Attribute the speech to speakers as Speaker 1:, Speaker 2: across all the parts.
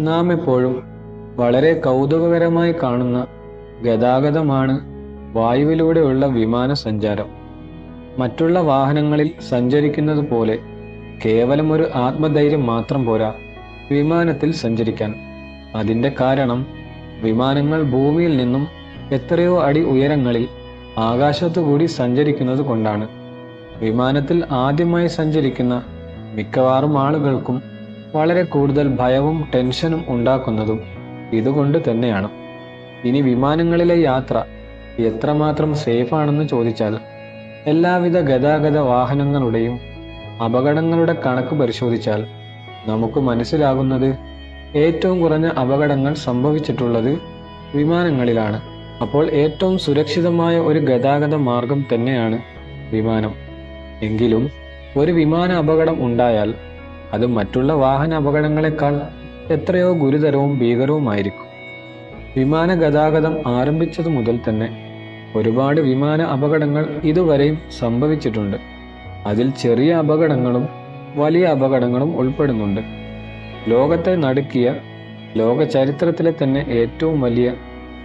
Speaker 1: നാം എപ്പോഴും വളരെ കൗതുകകരമായി കാണുന്ന ഗതാഗതമാണ് വായുവിലൂടെയുള്ള വിമാന സഞ്ചാരം. മറ്റുള്ള വാഹനങ്ങളിൽ സഞ്ചരിക്കുന്നത് പോലെ കേവലം ഒരു ആത്മധൈര്യം മാത്രം പോരാ വിമാനത്തിൽ സഞ്ചരിക്കാൻ. അതിന്റെ കാരണം വിമാനങ്ങൾ ഭൂമിയിൽ നിന്നും എത്രയോ അടി ഉയരങ്ങളിൽ ആകാശത്തു കൂടി സഞ്ചരിക്കുന്നത് കൊണ്ടാണ്. വിമാനത്തിൽ ആദ്യമായി സഞ്ചരിക്കുന്ന മിക്കവാറും ആളുകൾക്കും വളരെ കൂടുതൽ ഭയവും ടെൻഷനും ഉണ്ടാക്കുന്നതും ഇതുകൊണ്ട് തന്നെയാണ്. ഇനി വിമാനങ്ങളിലെ യാത്ര എത്രമാത്രം സേഫാണെന്ന് ചോദിച്ചാൽ എല്ലാവിധ ഗതാഗത വാഹനങ്ങളുടെയും അപകടങ്ങളുടെ കണക്ക് പരിശോധിച്ചാൽ നമുക്ക് മനസ്സിലാകുന്നത് ഏറ്റവും കുറഞ്ഞ അപകടങ്ങൾ സംഭവിച്ചിട്ടുള്ളത് വിമാനങ്ങളിലാണ്. അപ്പോൾ ഏറ്റവും സുരക്ഷിതമായ ഒരു ഗതാഗത മാർഗം തന്നെയാണ് വിമാനം. എങ്കിലും ഒരു വിമാന അപകടം ഉണ്ടായാൽ അത് മറ്റുള്ള വാഹന അപകടങ്ങളെക്കാൾ എത്രയോ ഗുരുതരവും ഭീകരവുമായിരിക്കും. വിമാന ഗതാഗതം ആരംഭിച്ചതു മുതൽ തന്നെ ഒരുപാട് വിമാന അപകടങ്ങൾ ഇതുവരെയും സംഭവിച്ചിട്ടുണ്ട്. അതിൽ ചെറിയ അപകടങ്ങളും വലിയ അപകടങ്ങളും ഉൾപ്പെടുന്നുണ്ട്. ലോകത്തെ നടുക്കിയ ലോക ചരിത്രത്തിലെ തന്നെ ഏറ്റവും വലിയ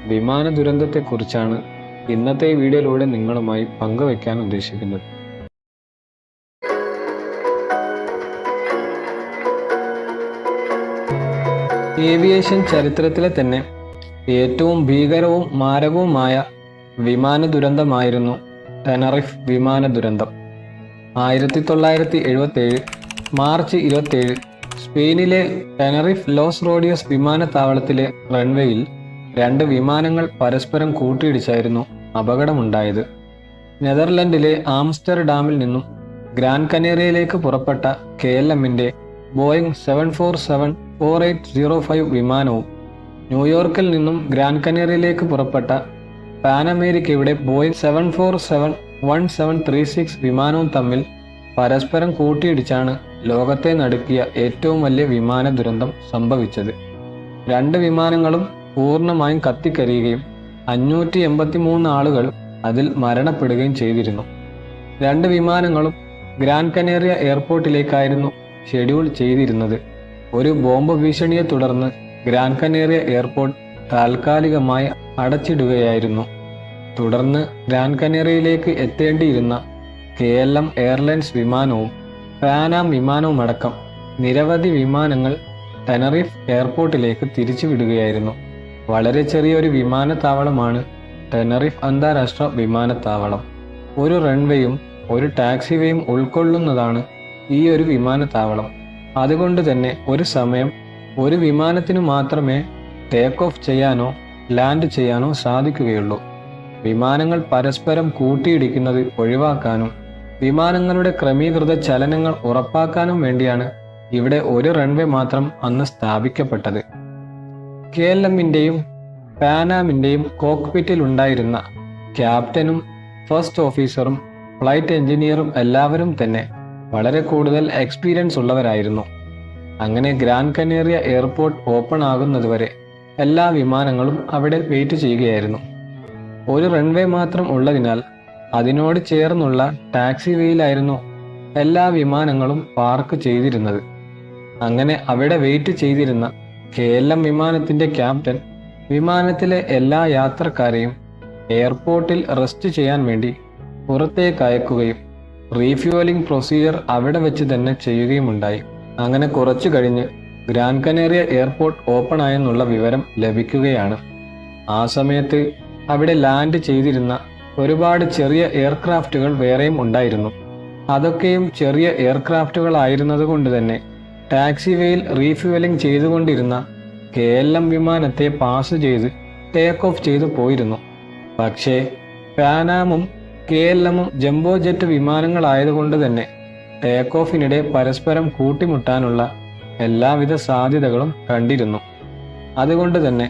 Speaker 1: വിമാന ദുരന്തത്തെക്കുറിച്ചാണ് ഇന്നത്തെ വീഡിയോയിലൂടെ നിങ്ങളുമായി പങ്കുവയ്ക്കാൻ ഉദ്ദേശിക്കുന്നത്. ഏവിയേഷൻ ചരിത്രത്തിലെ തന്നെ ഏറ്റവും ഭീകരവും മാരകവുമായ വിമാന ദുരന്തമായിരുന്നു ടെനറിഫ് വിമാന ദുരന്തം. ആയിരത്തി തൊള്ളായിരത്തി എഴുപത്തേഴ് മാർച്ച് ഇരുപത്തേഴ് സ്പെയിനിലെ ടെനറിഫ് ലോസ് റോഡിയസ് വിമാനത്താവളത്തിലെ റൺവേയിൽ രണ്ട് വിമാനങ്ങൾ പരസ്പരം കൂട്ടിയിടിച്ചായിരുന്നു അപകടമുണ്ടായത്. നെതർലൻഡിലെ ആംസ്റ്റർഡാമിൽ നിന്നും ഗ്രാൻഡ് കനേറിയയിലേക്ക് പുറപ്പെട്ട കെ എൽ എമ്മിന്റെ Boeing seven four seven four eight zero five വിമാനവും ന്യൂയോർക്കിൽ നിന്നും ഗ്രാൻഡ് കനേറിയയിലേക്ക് പുറപ്പെട്ട പാൻ അമേരിക്കയുടെ Boeing seven four seven one seven three six വിമാനവും തമ്മിൽ പരസ്പരം കൂട്ടിയിടിച്ചാണ് ലോകത്തെ നടുക്കിയ ഏറ്റവും വലിയ വിമാന ദുരന്തം സംഭവിച്ചത്. രണ്ട് വിമാനങ്ങളും പൂർണമായും കത്തിക്കരിയുകയും അഞ്ഞൂറ്റി എൺപത്തി മൂന്ന് ആളുകൾ അതിൽ മരണപ്പെടുകയും ചെയ്തിരുന്നു. രണ്ട് വിമാനങ്ങളും ഗ്രാൻഡ് കനേറിയ എയർപോർട്ടിലേക്കായിരുന്നു ഷെഡ്യൂൾ ചെയ്തിരുന്നത്. ഒരു ബോംബ് ഭീഷണിയെ തുടർന്ന് ഗ്രാൻഡ് കനേറിയ എയർപോർട്ട് താൽക്കാലികമായി അടച്ചിടുകയായിരുന്നു. തുടർന്ന് ഗ്രാൻഡ് കനേറിയയിലേക്ക് എത്തേണ്ടിയിരുന്ന കെ എൽ എം എയർലൈൻസ് വിമാനവും പാനാം വിമാനവുമടക്കം നിരവധി വിമാനങ്ങൾ ടെനറിഫ് എയർപോർട്ടിലേക്ക് തിരിച്ചുവിടുകയായിരുന്നു. വളരെ ചെറിയൊരു വിമാനത്താവളമാണ് ടെനറിഫ് അന്താരാഷ്ട്ര വിമാനത്താവളം. ഒരു റൺവേയും ഒരു ടാക്സിവേയും ഉൾക്കൊള്ളുന്നതാണ് ഈ ഒരു വിമാനത്താവളം. അതുകൊണ്ട് തന്നെ ഒരു സമയം ഒരു വിമാനത്തിനു മാത്രമേ ടേക്ക് ഓഫ് ചെയ്യാനോ ലാൻഡ് ചെയ്യാനോ സാധിക്കുകയുള്ളൂ. വിമാനങ്ങൾ പരസ്പരം കൂട്ടിയിടിക്കുന്നത് ഒഴിവാക്കാനും വിമാനങ്ങളുടെ ക്രമീകൃത ചലനങ്ങൾ ഉറപ്പാക്കാനും വേണ്ടിയാണ് ഇവിടെ ഒരു റൺവേ മാത്രം അന്ന് സ്ഥാപിക്കപ്പെട്ടത്. കെ എൽ എമ്മിന്റെയും പാനാമിന്റെയും കോക്ക്പിറ്റിൽ ഉണ്ടായിരുന്ന ക്യാപ്റ്റനും ഫസ്റ്റ് ഓഫീസറും ഫ്ലൈറ്റ് എഞ്ചിനീയറും എല്ലാവരും തന്നെ വളരെ കൂടുതൽ എക്സ്പീരിയൻസ് ഉള്ളവരായിരുന്നു. അങ്ങനെ ഗ്രാൻഡ് കനേറിയ എയർപോർട്ട് ഓപ്പൺ ആകുന്നതുവരെ എല്ലാ വിമാനങ്ങളും അവിടെ വെയിറ്റ് ചെയ്യുകയായിരുന്നു. ഒരു റൺവേ മാത്രം ഉള്ളതിനാൽ അതിനോട് ചേർന്നുള്ള ടാക്സി വേയിലായിരുന്നു എല്ലാ വിമാനങ്ങളും പാർക്ക് ചെയ്തിരുന്നത്. അങ്ങനെ അവിടെ വെയിറ്റ് ചെയ്തിരുന്ന കെ എൽ എം വിമാനത്തിന്റെ ക്യാപ്റ്റൻ വിമാനത്തിലെ എല്ലാ യാത്രക്കാരെയും എയർപോർട്ടിൽ റെസ്റ്റ് ചെയ്യാൻ വേണ്ടി പുറത്തേക്ക് അയക്കുകയും റീഫ്യൂവലിംഗ് പ്രൊസീജിയർ അവിടെ വെച്ച് തന്നെ ചെയ്യുകയും ഉണ്ടായി അങ്ങനെ കുറച്ചു കഴിഞ്ഞ് ഗ്രാൻഡ് കനേറിയ എയർപോർട്ട് ഓപ്പൺ ആയെന്നുള്ള വിവരം ലഭിക്കുകയാണ്. ആ സമയത്ത് അവിടെ ലാൻഡ് ചെയ്തിരുന്ന ഒരുപാട് ചെറിയ എയർക്രാഫ്റ്റുകൾ വേറെയും ഉണ്ടായിരുന്നു. അതൊക്കെയും ചെറിയ എയർക്രാഫ്റ്റുകൾ ആയിരുന്നതുകൊണ്ട് തന്നെ ടാക്സിവേയിൽ റീഫ്യൂവലിംഗ് ചെയ്തുകൊണ്ടിരുന്ന കെ എൽ എം വിമാനത്തെ പാസ് ചെയ്ത് ടേക്ക് ഓഫ് ചെയ്തു പോയിരുന്നു. പക്ഷേ പാനാമും കെ എൽ എമ്മും ജംബോ ജെറ്റ് വിമാനങ്ങളായതുകൊണ്ട് തന്നെ ടേക്ക് ഓഫിനിടെ പരസ്പരം കൂട്ടിമുട്ടാനുള്ള എല്ലാവിധ സാധ്യതകളും കണ്ടിരുന്നു. അതുകൊണ്ട് തന്നെ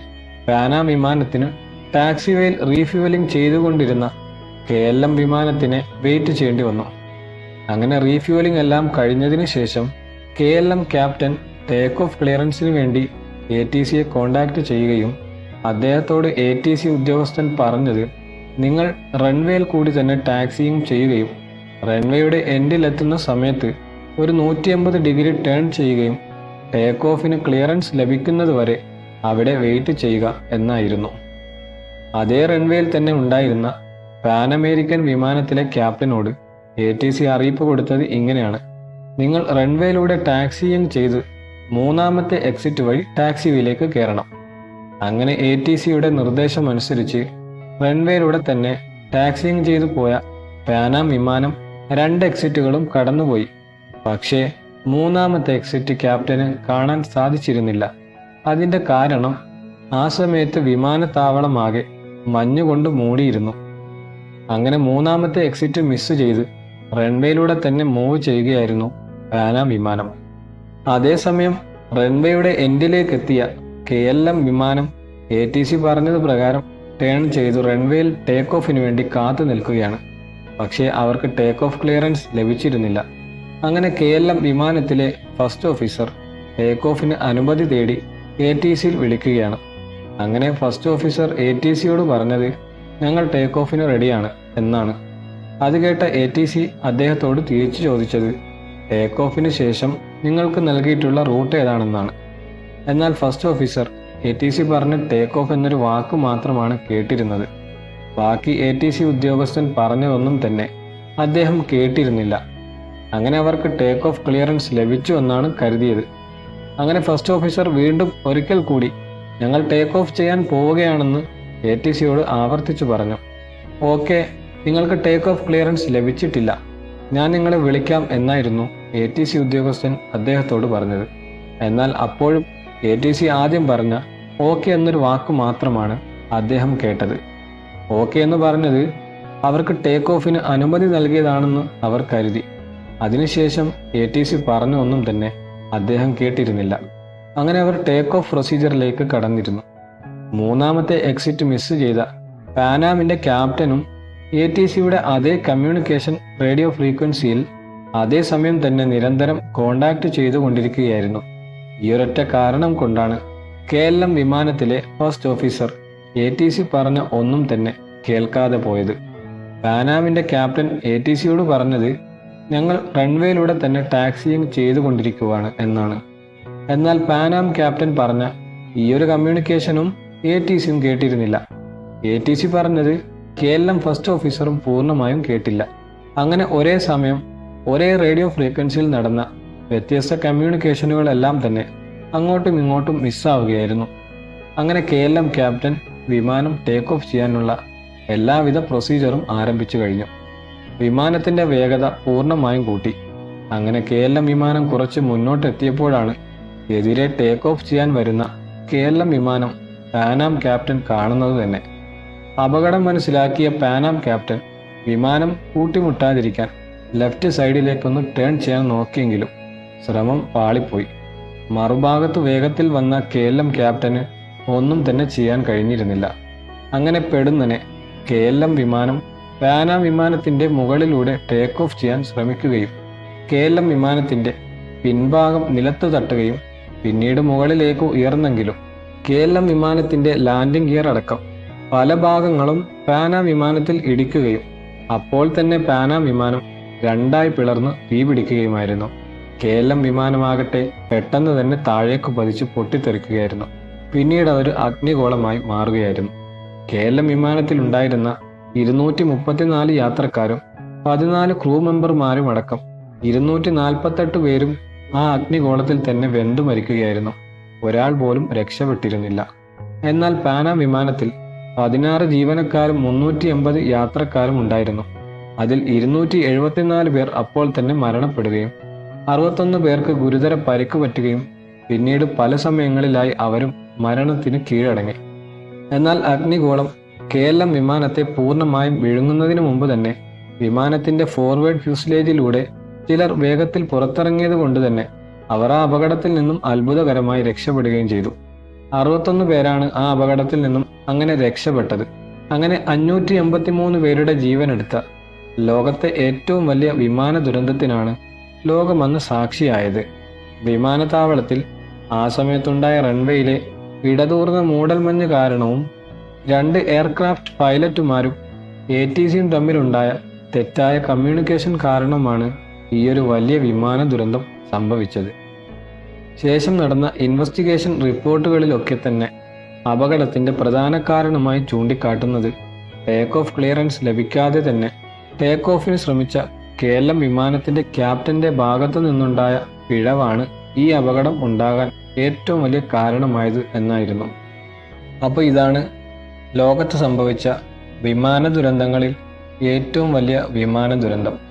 Speaker 1: പാനാം വിമാനത്തിന് ടാക്സിവേയിൽ റീഫ്യൂവലിംഗ് ചെയ്തുകൊണ്ടിരുന്ന കെ എൽ എം വിമാനത്തിനെ വെയിറ്റ് ചെയ്യേണ്ടി വന്നു. അങ്ങനെ റീഫ്യൂവലിംഗ് എല്ലാം കഴിഞ്ഞതിന് ശേഷം K L M captain take off ക്ലിയറൻസിന് വേണ്ടി എ ടി സിയെ കോണ്ടാക്ട് ചെയ്യുകയും അദ്ദേഹത്തോട് എ ടി സി ഉദ്യോഗസ്ഥൻ പറഞ്ഞത് നിങ്ങൾ റൺവേയിൽ കൂടി തന്നെ ടാക്സിയും ചെയ്യുകയും റൺവേയുടെ എൻഡിൽ എൻഡിലെത്തുന്ന സമയത്ത് ഒരു നൂറ്റി അമ്പത് ഡിഗ്രി ടേൺ ചെയ്യുകയും ടേക്ക് ഓഫിന് ക്ലിയറൻസ് ലഭിക്കുന്നതുവരെ അവിടെ വെയിറ്റ് ചെയ്യുക എന്നായിരുന്നു. അതേ റൺവേയിൽ തന്നെ ഉണ്ടായിരുന്ന പാൻ അമേരിക്കൻ വിമാനത്തിലെ ക്യാപ്റ്റനോട് എ ടി സി അറിയിപ്പ് കൊടുത്തത് ഇങ്ങനെയാണ്. നിങ്ങൾ റൺവേയിലൂടെ ടാക്സിയിങ് ചെയ്ത് മൂന്നാമത്തെ എക്സിറ്റ് വഴി ടാക്സിവിയിലേക്ക് കയറണം. അങ്ങനെ എ ടി സിയുടെ നിർദ്ദേശം അനുസരിച്ച് റൺവേയിലൂടെ തന്നെ ടാക്സിങ് ചെയ്തു പോയ പാനാം വിമാനം രണ്ട് എക്സിറ്റുകളും കടന്നുപോയി. പക്ഷേ മൂന്നാമത്തെ എക്സിറ്റ് ക്യാപ്റ്റന് കാണാൻ സാധിച്ചിരുന്നില്ല. അതിന്റെ കാരണം ആ സമയത്ത് വിമാനത്താവളമാകെ മഞ്ഞുകൊണ്ട് മൂടിയിരുന്നു. അങ്ങനെ മൂന്നാമത്തെ എക്സിറ്റ് മിസ് ചെയ്ത് റൺവേയിലൂടെ തന്നെ മൂവ് ചെയ്യുകയായിരുന്നു പാനാം വിമാനം. അതേസമയം റൺവേയുടെ എൻഡിലേക്ക് എത്തിയ കെ എൽ എം വിമാനം എ ടി സി പറഞ്ഞത് പ്രകാരം ടേൺ ചെയ്തു റൺവേയിൽ ടേക്ക് ഓഫിന് വേണ്ടി കാത്തു നിൽക്കുകയാണ്. പക്ഷേ അവർക്ക് ടേക്ക് ഓഫ് ക്ലിയറൻസ് ലഭിച്ചിരുന്നില്ല. അങ്ങനെ കെ എൽ എം വിമാനത്തിലെ ഫസ്റ്റ് ഓഫീസർ ടേക്ക് ഓഫിന് അനുമതി തേടി എ ടി സിയിൽ വിളിക്കുകയാണ്. അങ്ങനെ ഫസ്റ്റ് ഓഫീസർ എ ടി സിയോട് പറഞ്ഞത് ഞങ്ങൾ ടേക്ക് ഓഫിന് റെഡിയാണ് എന്നാണ്. അത് കേട്ട എ ടി സി അദ്ദേഹത്തോട് തിരിച്ചു ചോദിച്ചത് ടേക്ക് ഓഫിന് ശേഷം നിങ്ങൾക്ക് നൽകിയിട്ടുള്ള റൂട്ട് ഏതാണെന്നാണ്? എന്നാൽ first officer A T C പറഞ്ഞ് ടേക്ക് ഓഫ് എന്നൊരു വാക്ക് മാത്രമാണ് കേട്ടിരുന്നത്. ബാക്കി എ ടി സി ഉദ്യോഗസ്ഥൻ പറഞ്ഞതൊന്നും തന്നെ അദ്ദേഹം കേട്ടിരുന്നില്ല. അങ്ങനെ അവർക്ക് ടേക്ക് ഓഫ് ക്ലിയറൻസ് ലഭിച്ചു എന്നാണ് കരുതിയത്. അങ്ങനെ ഫസ്റ്റ് ഓഫീസർ വീണ്ടും ഒരിക്കൽ കൂടി ഞങ്ങൾ ടേക്ക് ഓഫ് ചെയ്യാൻ പോവുകയാണെന്ന് എ ടി സിയോട് ആവർത്തിച്ചു പറഞ്ഞു. ഓക്കെ നിങ്ങൾക്ക് ടേക്ക് ഓഫ് ക്ലിയറൻസ് ലഭിച്ചിട്ടില്ല. ഞാൻ നിങ്ങളെ വിളിക്കാം എന്നായിരുന്നു എ ടി സി ഉദ്യോഗസ്ഥൻ അദ്ദേഹത്തോട് പറഞ്ഞത്. എന്നാൽ അപ്പോഴും എ ടി സി ആദ്യം പറഞ്ഞ ഓക്കെ എന്നൊരു വാക്ക് മാത്രമാണ് അദ്ദേഹം കേട്ടത്. ഓക്കെ എന്ന് പറഞ്ഞത് അവർക്ക് ടേക്ക് ഓഫിന് അനുമതി നൽകിയതാണെന്ന് അവർ കരുതി. അതിനുശേഷം എ ടി സി പറഞ്ഞ ഒന്നും തന്നെ അദ്ദേഹം കേട്ടിരുന്നില്ല. അങ്ങനെ അവർ ടേക്ക് ഓഫ് പ്രൊസീജിയറിലേക്ക് കടന്നിരുന്നു. മൂന്നാമത്തെ എക്സിറ്റ് മിസ് ചെയ്ത പാനാമിന്റെ ക്യാപ്റ്റനും എ ടി സിയുടെ അതേ കമ്മ്യൂണിക്കേഷൻ റേഡിയോ ഫ്രീക്വൻസിയിൽ അതേ സമയം തന്നെ നിരന്തരം കോണ്ടാക്ട് ചെയ്തുകൊണ്ടിരിക്കുകയായിരുന്നു. ഈ ഒരൊറ്റ കാരണം കൊണ്ടാണ് കെ എൽ എം വിമാനത്തിലെ first officer A T C പറഞ്ഞ ഒന്നും തന്നെ കേൾക്കാതെ പോയത്. പാനാമിന്റെ ക്യാപ്റ്റൻ എ ടി സിയോട് പറഞ്ഞത് ഞങ്ങൾ റൺവേയിലൂടെ തന്നെ ടാക്സിയിങ് ചെയ്തുകൊണ്ടിരിക്കുവാണ് എന്നാണ്. എന്നാൽ പാനാം ക്യാപ്റ്റൻ പറഞ്ഞ ഈ ഒരു കമ്മ്യൂണിക്കേഷനും എ ടി സിയും കേട്ടിരുന്നില്ല. എ ടി സി പറഞ്ഞത് കെ എൽ എം ഫസ്റ്റ് ഓഫീസറും പൂർണമായും കേട്ടില്ല. അങ്ങനെ ഒരേ സമയം ഒരേ റേഡിയോ ഫ്രീക്വൻസിയിൽ നടന്ന വ്യത്യസ്ത കമ്മ്യൂണിക്കേഷനുകളെല്ലാം തന്നെ അങ്ങോട്ടും ഇങ്ങോട്ടും മിസ്സാവുകയായിരുന്നു. അങ്ങനെ കെ എൽ എം ക്യാപ്റ്റൻ വിമാനം ടേക്ക് ഓഫ് ചെയ്യാനുള്ള എല്ലാവിധ പ്രൊസീജിയറും ആരംഭിച്ചു കഴിഞ്ഞു. വിമാനത്തിന്റെ വേഗത പൂർണമായും കൂട്ടി. അങ്ങനെ കെ എൽ എം വിമാനം കുറച്ച് മുന്നോട്ടെത്തിയപ്പോഴാണ് എതിരെ ടേക്ക് ഓഫ് ചെയ്യാൻ വരുന്ന കെ എൽ എം വിമാനം പാനാം ക്യാപ്റ്റൻ കാണുന്നത് തന്നെ. അപകടം മനസ്സിലാക്കിയ പാനാം ക്യാപ്റ്റൻ വിമാനം കൂട്ടിമുട്ടാതിരിക്കാൻ ലെഫ്റ്റ് സൈഡിലേക്കൊന്ന് ടേൺ ചെയ്യാൻ നോക്കിയെങ്കിലും ശ്രമം പാളിപ്പോയി. മറുഭാഗത്ത് വേഗത്തിൽ വന്ന കെ എൽ എം ക്യാപ്റ്റന് ഒന്നും തന്നെ ചെയ്യാൻ കഴിഞ്ഞിരുന്നില്ല. അങ്ങനെ പെടുന്നനെ കെ എൽ എം വിമാനം പാനാം വിമാനത്തിന്റെ മുകളിലൂടെ ടേക്ക് ഓഫ് ചെയ്യാൻ ശ്രമിക്കുകയും കെ എൽ എം വിമാനത്തിന്റെ പിൻഭാഗം നിലത്ത് തട്ടുകയും പിന്നീട് മുകളിലേക്ക് ഉയർന്നെങ്കിലും കെ എൽ എം വിമാനത്തിന്റെ ലാൻഡിംഗ് ഗിയർ അടക്കം പല ഭാഗങ്ങളും പാനാം വിമാനത്തിൽ ഇടിക്കുകയും അപ്പോൾ തന്നെ പാനാം വിമാനം രണ്ടായി പിളർന്ന് തീപിടിക്കുകയുമായിരുന്നു. കെ എൽ എം വിമാനമാകട്ടെ പെട്ടെന്ന് തന്നെ താഴേക്ക് പതിച്ച് പൊട്ടിത്തെറിക്കുകയായിരുന്നു. പിന്നീട് അതൊരു അഗ്നിഗോളമായി മാറുകയായിരുന്നു. കെ എൽ എം വിമാനത്തിലുണ്ടായിരുന്ന ഇരുന്നൂറ്റി മുപ്പത്തിനാല് യാത്രക്കാരും പതിനാല് ക്രൂ മെമ്പർമാരും അടക്കം ഇരുന്നൂറ്റി നാൽപ്പത്തെട്ട് പേരും ആ അഗ്നിഗോളത്തിൽ തന്നെ വെന്തു മരിക്കുകയായിരുന്നു. ഒരാൾ പോലും രക്ഷപ്പെട്ടിരുന്നില്ല. എന്നാൽ പാന വിമാനത്തിൽ പതിനാറ് ജീവനക്കാരും മുന്നൂറ്റി എൺപത് യാത്രക്കാരും ഉണ്ടായിരുന്നു. അതിൽ ഇരുന്നൂറ്റി എഴുപത്തിനാല് പേർ അപ്പോൾ തന്നെ മരണപ്പെടുകയും അറുപത്തൊന്ന് പേർക്ക് ഗുരുതര പരിക്ക് പറ്റുകയും പിന്നീട് പല സമയങ്ങളിലായി അവരും മരണത്തിന് കീഴടങ്ങി. എന്നാൽ അഗ്നിഗോളം കെ എൽ എം വിമാനത്തെ പൂർണമായും വിഴുങ്ങുന്നതിന് മുമ്പ് തന്നെ വിമാനത്തിന്റെ ഫോർവേഡ് ഫ്യൂസിലേജിലൂടെ ചിലർ വേഗത്തിൽ പുറത്തിറങ്ങിയത് കൊണ്ട് തന്നെ അവർ ആ അപകടത്തിൽ നിന്നും അത്ഭുതകരമായി രക്ഷപ്പെടുകയും ചെയ്തു. അറുപത്തൊന്ന് പേരാണ് ആ അപകടത്തിൽ നിന്നും അങ്ങനെ രക്ഷപ്പെട്ടത്. അങ്ങനെ അഞ്ഞൂറ്റി എൺപത്തി പേരുടെ ജീവനെടുത്ത ലോകത്തെ ഏറ്റവും വലിയ വിമാന ദുരന്തത്തിനാണ് ലോകം അന്ന് സാക്ഷിയായത്. വിമാനത്താവളത്തിൽ ആ സമയത്തുണ്ടായ റൺവേയിലെ ഇടതൂർന്ന മൂടൽമഞ്ഞ് കാരണവും രണ്ട് എയർക്രാഫ്റ്റ് പൈലറ്റുമാരും എ ടി സിയും തമ്മിലുണ്ടായ തെറ്റായ കമ്മ്യൂണിക്കേഷൻ കാരണമാണ് ഈയൊരു വലിയ വിമാന ദുരന്തം സംഭവിച്ചത്. ശേഷം നടന്ന ഇൻവെസ്റ്റിഗേഷൻ റിപ്പോർട്ടുകളിലൊക്കെ തന്നെ അപകടത്തിന്റെ പ്രധാന കാരണമായി ചൂണ്ടിക്കാട്ടുന്നത് ടേക്ക് ഓഫ് ക്ലിയറൻസ് ലഭിക്കാതെ തന്നെ ടേക്ക് ഓഫിന് ശ്രമിച്ച കേരളം വിമാനത്തിന്റെ ക്യാപ്റ്റന്റെ ഭാഗത്തു നിന്നുണ്ടായ പിഴവാണ് ഈ അപകടം ഉണ്ടാകാൻ ഏറ്റവും വലിയ കാരണമായത് എന്നായിരുന്നു. അപ്പോൾ ഇതാണ് ലോകത്ത് സംഭവിച്ച വിമാന ദുരന്തങ്ങളിൽ ഏറ്റവും വലിയ വിമാന ദുരന്തം.